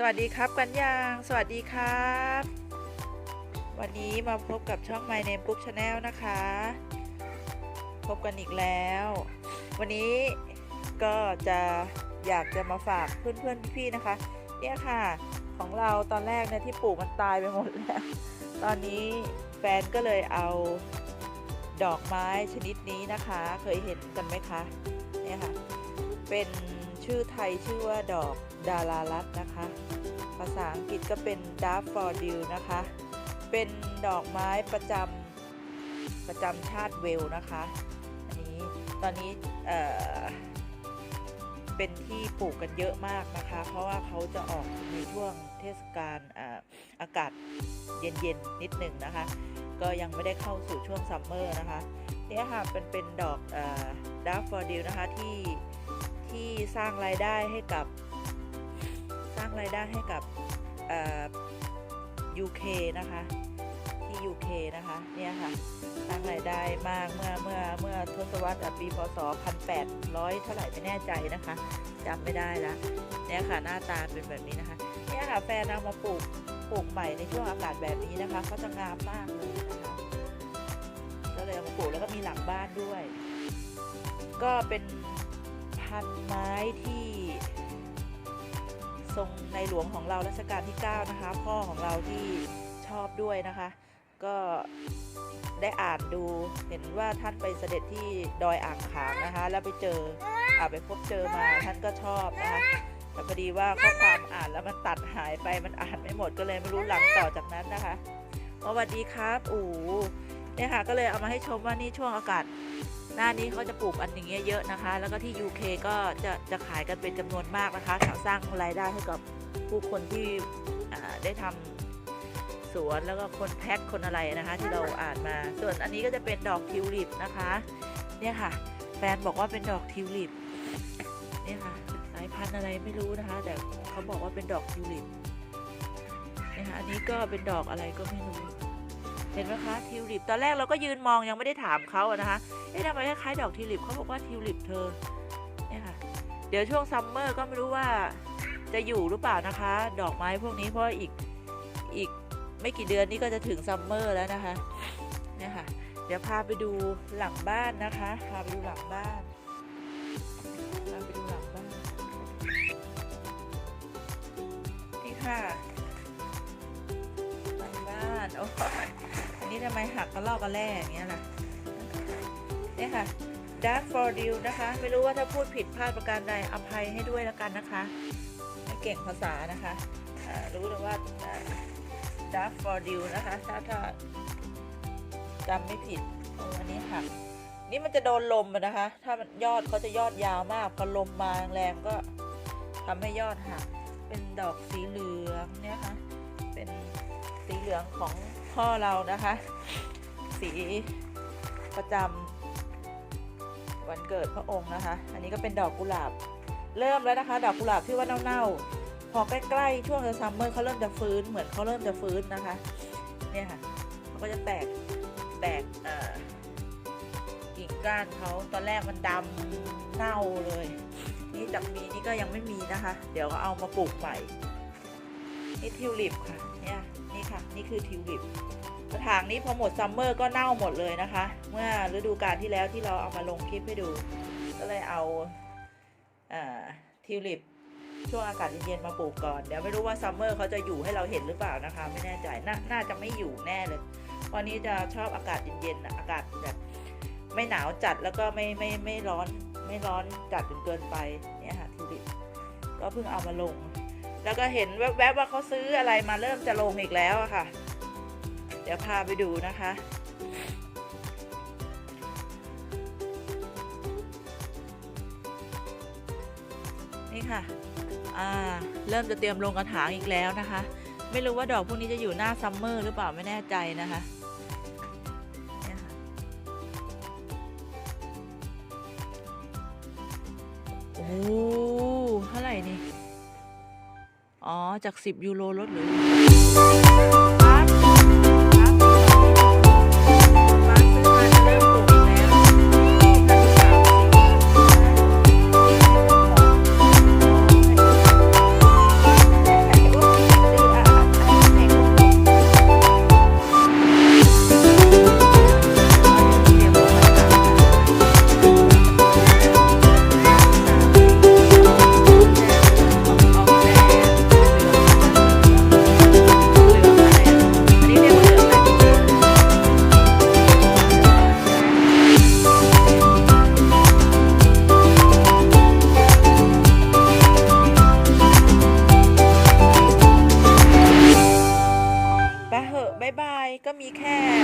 สวัสดีครับกันยางสวัสดีครับ วันนี้มาพบกับช่อง My Name Book Channel นะคะ พบกันอีกแล้ว วันนี้ก็จะอยากจะมาฝากเพื่อนๆพี่ๆนะคะ เนี่ยค่ะของเราตอนแรกเนี่ยที่ปลูกมันตายไปหมดแล้ว ตอนนี้แฟนก็เลยเอาดอกไม้ชนิดนี้นะคะ เคยเห็นกันไหมคะ เนี่ยค่ะ เป็น ชื่อไทยชื่อว่าดอกดารารัตนะคะ ภาษาอังกฤษก็เป็น Dark f o d i l นะคะ เป็นดอกไม้ประจำประจำชาติเวลนะคะ อันนี้ตอนนี้เอ่อเป็นที่ปลูกกันเยอะมากนะคะ เพราะว่าเขาจะออกในช่วงเทศกาลอาอากาศเย็นๆนิดหนึ่งนะคะ ก็ยังไม่ได้เข้าสู่ช่วงซัมเมอร์นะคะ เนี่ยค่ะเป็นเป็นดอก ดาร์ฟอร์ดิลนะคะที่ที่สร้างรายได้ให้กับ สร้างรายได้ให้กับอ่อ UK นะคะที่ UK นะคะเนี่ยค่ะสร้างรายได้มากเมื่อเมื่อเมื่อทศวรรษปีพศ 1800 เท่าไหร่ไม่แน่ใจนะคะจำไม่ได้ละเนี่ยค่ะหน้าตาเป็นแบบนี้นะคะเนี่ยค่ะแฟนเอามาปลูกปลูกใหม่ในช่วงอากาศแบบนี้นะคะเขาจะงามมากเลยนะคะก็เลยเอามาปลูกแล้วก็มีหลังบ้านด้วย ก็เป็นพันไม้ที่ทรงในหลวงของเรารัชกาลที่ 9 นะคะ พ่อของเราที่ชอบด้วยนะคะ ก็ได้อ่านดูเห็นว่าท่านไปเสด็จที่ดอยอ่างขางนะคะ แล้วไปเจออ่าไปพบเจอมาท่านก็ชอบนะคะแต่พอดีว่าข้อความอ่านแล้วมันตัดหายไปมันอ่านไม่หมดก็เลยไม่รู้หลังต่อจากนั้นนะคะสวัสดีครับอู๋เนี่ยค่ะก็เลยเอามาให้ชมว่านี่ช่วงอากาศ หน้านี้เขาจะปลูกอันอย่างเงี้ยเยอะนะคะ แล้วก็ที่ UK ก็จะจะขายกันเป็นจำนวนมากนะคะสร้างรายได้ให้กับผู้คนที่ได้ทำสวนแล้วก็คนแพ็คคนอะไรนะคะ ที่เราอ่านมา ส่วนอันนี้ก็จะเป็นดอกทิวลิปนะคะ เนี่ยค่ะ แฟนบอกว่าเป็นดอกทิวลิปเนี่ยค่ะสายพันธุ์อะไรไม่รู้นะคะ แต่เขาบอกว่าเป็นดอกทิวลิปเนี่ยค่ะอันนี้ก็เป็นดอกอะไรก็ไม่รู้ ห็นไหมคะทิวลิปตอนแรกเราก็ยืนมองยังไม่ได้ถามเขาอะนะคะเอ๊ะทำไมคล้ายๆดอกทิวลิปเขาบอกว่าทิวลิปเธอเนี่ยค่ะเดี๋ยวช่วงซัมเมอร์ก็ไม่รู้ว่าจะอยู่หรือเปล่านะคะ ดอกไม้พวกนี้เพราะอีกอีกไม่กี่เดือนนี้ก็จะถึงซัมเมอร์แล้วนะคะเนี่ยค่ะเดี๋ยวพาไปดูหลังบ้านนะคะพาไปดูหลังบ้านพาไปดูหลังบ้านนี่ค่ะหลังบ้านโอ้ นี้ทำไมหักกระลอกกระแล่อย่างเงี้ยล่ะเนี่ยค่ะ Dark for d i l นะคะ ไม่รู้ว่าถ้าพูดผิดพลาดประการใดอภัยให้ด้วยแล้วกันนะคะไม่เก่งภาษานะคะรู้แต่ว่าอ่า Dark for d i l นะคะ ถ้าถ้าจำไม่ผิดอันนี้หักนี่มันจะโดนลมนะคะ ถ้ามันยอดเขาจะยอดยาวมาก พอลมมาแรงก็ทำให้ยอดหัก เป็นดอกสีเหลืองเนี่ยค่ะ เป็นสีเหลืองของ พ่อเรานะคะ สีประจำวันเกิดพระองค์นะคะ อันนี้ก็เป็นดอกกุหลาบ เริ่มแล้วนะคะ ดอกกุหลาบที่ว่าเน่าๆ พอใกล้ๆช่วงเดือนซัมเมอร์เขาเริ่มจะฟื้นเหมือนเขาเริ่มจะฟื้นนะคะ เนี่ยค่ะเขาก็จะแตกแตกอ่อกิ่งก้านเขาตอนแรกมันดำเน่าเลย นี่จากมีนี่ก็ยังไม่มีนะคะ เดี๋ยวก็เอามาปลูกใหม่นี่ทิวลิปค่ะ เนี่ยนี่ค่ะนี่คือทิวลิปกระถางนี้พอหมดซัมเมอร์ก็เน่าหมดเลยนะคะ เมื่อฤดูกาลที่แล้วที่เราเอามาลงคลิปให้ดู ก็เลยเอาทิวลิปช่วงอากาศเย็นๆมาปลูกก่อน เดี๋ยวไม่รู้ว่าซัมเมอร์เขาจะอยู่ให้เราเห็นหรือเปล่านะคะ ไม่แน่ใจนน่าจะไม่อยู่แน่เลย วันนี้จะชอบอากาศเย็นๆอากาศแบบไม่หนาวจัดแล้วก็ไม่ไม่ไม่ร้อน ไม่ร้อนจัดจนเกินไปเนี่ยค่ะทิวลิปก็เพิ่งเอามาลง แล้วก็เห็นแวบๆว่าเขาซื้ออะไรมาเริ่มจะลงอีกแล้วอะค่ะ เดี๋ยวพาไปดูนะคะ นี่ค่ะ อ่า เริ่มจะเตรียมลงกระถางอีกแล้วนะคะ ไม่รู้ว่าดอกพวกนี้จะอยู่หน้าซัมเมอร์หรือเปล่าไม่แน่ใจนะคะเนี่ยค่ะโอ้เท่าไหร่นี่ อ๋อ จาก 10 ยูโรลดเหลือ มีแค่